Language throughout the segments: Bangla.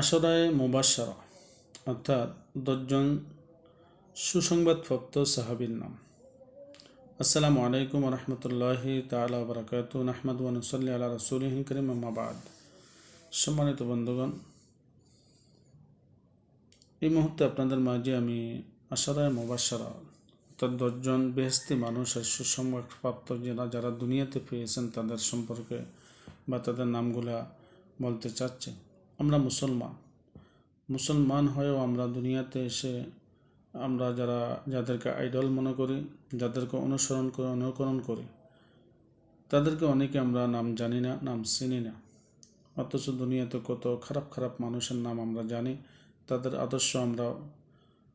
আসরায় মুবাসারা অর্থাৎ দশজন সুসংবাদপ্রাপ্ত সাহাবীর নাম। আসসালামু আলাইকুম রহমতুল্লাহি তালা বরকাত নাহমদ ওয়ানুসল্লি আল্লাহ রসুল করিম আম্মাবাদ সম্মানিত বন্ধুগণ, এই মুহূর্তে আপনাদের মাঝে আমি আশারায় মুবাসারা অর্থাৎ দশজন বেহস্তি মানুষের সুসংবাদপ্রাপ্ত যারা যারা দুনিয়াতে পেয়েছেন তাদের সম্পর্কে বা তাদের নামগুলা বলতে চাচ্ছি। আমরা মুসলমান। মুসলমান হয়েও আমরা দুনিয়াতে এসে আমরা যারা, যাদেরকে আইডল মনে করি, যাদেরকে অনুসরণ করে, অনুকরণ করি, তাদেরকে অনেকে আমরা নাম জানি না, নাম চিনি না। অথচ দুনিয়াতে কত খারাপ খারাপ মানুষের নাম আমরা জানি, তাদের আদর্শ আমরা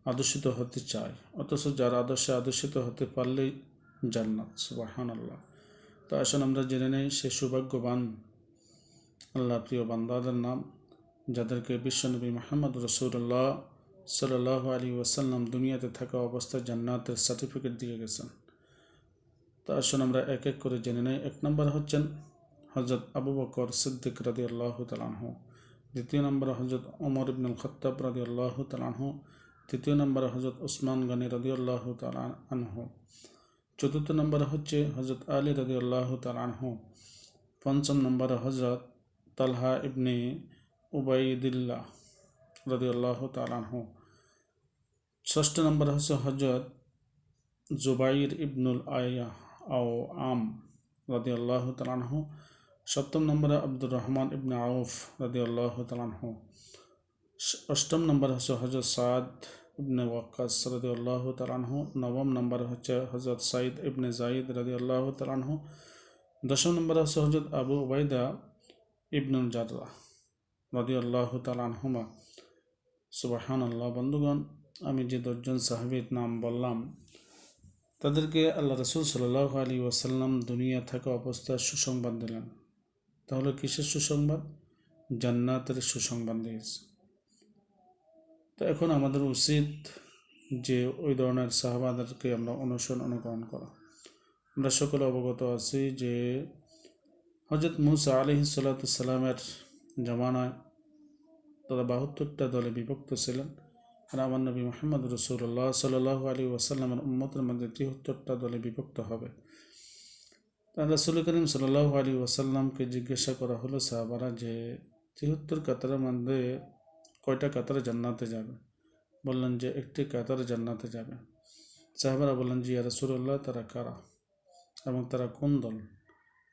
আদর্শিত হতে চাই। অথচ যারা আদর্শে আদর্শিত হতে পারলেই জান্নাত সুবাহান আল্লাহ তো আসুন আমরা জেনে নেই, সে সৌভাগ্যবান আল্লাহ প্রিয় বান্দাদের নাম। যাদেরকে বিশ্বনবী মোহাম্মদ রসুল্লাহ সাল্লাহ আলী ওয়াসাল্লাম দুনিয়াতে থাকা অবস্থায় জান্নাতের সার্টিফিকেট দিয়ে গেছেন। তা আসুন আমরা এক এক করে জেনে নেই। এক নম্বর হচ্ছেন হজরত আবু বকর সিদ্দিক রাদি আল্লাহ তালাহু দ্বিতীয় নম্বর হজরত ওমর ইবনুল খত্তাব রাদি আল্লাহ তালাহু তৃতীয় নম্বর হজরত উসমান গানী রাদি আল্লাহ তালাহু চতুর্থ নম্বর হচ্ছে হজরত আলী রাদি আল্লাহ তালাহু পঞ্চম নম্বর হজরত তালহা ইবনে উবাইদুল্লাহ রদি আল্লাহ তালাহু ষষ্ঠ নম্বর হচ্ছে হজরত জুবাইর ইবনুল আয়া আও আম রদি আল্লাহ তালাহু সপ্তম নম্বরে আব্দুর রহমান ইবনে আউফ রদি আল্লাহ তালাহু অষ্টম নম্বর হচ্ছে হজরত সাদ ইবনে ওয়াক্কাস রদি আল্লাহ তালাহু নবম নম্বর হচ্ছে হজরত সাইদ ইবনে জাইদ রদি আল্লাহ তালাহু দশম নম্বর হচ্ছে হজরত আবু ওবাইদা ইবনুল জাদা রদি আল্লাহ সুবাহান আল্লাহ বন্ধুগণ, আমি যে দশজন সাহাবির নাম বললাম, তাদেরকে আল্লাহ রসুল সাল্লাহ আলী ওয়াসাল্লাম দুনিয়া থাকা অবস্থায় সুসংবাদ দিলেন। তাহলে কিসের সুসংবাদ? জান্নাতের সুসংবাদ দিয়েছে। তো এখন আমাদের উচিত যে ওই ধরনের সাহাবাদেরকে আমরা অনুসরণ, অনুকরণ করা। আমরা সকলে অবগত আছি যে হজরত মুসা আলি সাল্লাতামের জামানায় তারা বাহাত্তরটা দলে বিভক্ত ছিলেন। আর আমার নবী মোহাম্মদ রসুল্লাহ সাল্লাহ আলী ওয়াসাল্লামের উম্মতের মধ্যে তিয়াত্তরটা দলে বিভক্ত হবে। রসুল করিম সাল্লাহ আলী ওয়াসাল্লামকে জিজ্ঞাসা করা হলো, সাহাবারা, যে তিয়াত্তর কাতারের মধ্যে কয়টা কাতারে জান্নাতে যাবে? বললেন যে, একটি কাতারে জান্নাতে যাবে। সাহাবারা বললেন, জি রসুল্লাহ তারা কারা এবং তারা কোন দল?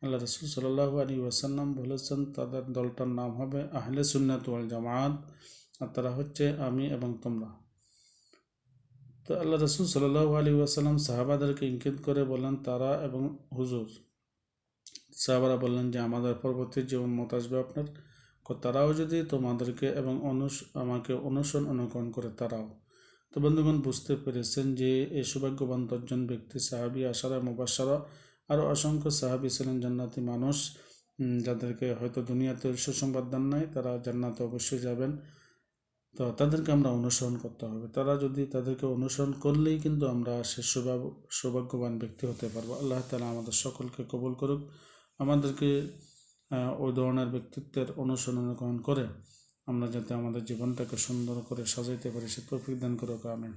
আল্লাহ রসুল সাল্লাহ আলী ওয়াসাল্লাম বলেছেন, তাদের দলটার নাম হবে আহলে সুন্নাত ওয়াল জামাত। আর তারা হচ্ছে আমি এবং তোমরা। তো আল্লাহ রসুল সাল্লাহ আলী ওয়াসাল্লাম সাহাবাদেরকে ইঙ্কিত করে বললেন তারা এবং হুজুর। সাহাবারা বললেন যে, আমাদের পরবর্তী জীবন মত আসবে আপনার তারাও যদি তোমাদেরকে এবং অনুস, আমাকে অনুসরণ অনুকরণ করে তারাও। তো বন্ধুগণ, বুঝতে পেরেছেন যে এই সৌভাগ্যবান দশজন ব্যক্তি সাহাবি আশারা মুবাসারা আরও অসংখ্য সাহাবি ছিলেন জান্নাতি মানুষ যাদেরকে হয়তো দুনিয়াতে সুসংবাদ দেন নাই, তারা জান্নাতে অবশ্যই যাবেন। তো তাদেরকে আমরা অনুসরণ করতে হবে। তারা যদি তাদেরকে অনুসরণ করলেই কিন্তু আমরা সে সৌভাগ্যবান ব্যক্তি হতে পারব। আল্লাহ তালা আমাদের সকলকে কবুল করুক। আমাদেরকে ওই ধরনের ব্যক্তিত্বের অনুসরণ গ্রহণ করে আমরা যাতে আমাদের জীবনটাকে সুন্দর করে সাজাইতে পারি, সে তৌফিক দান করুক, আমিন।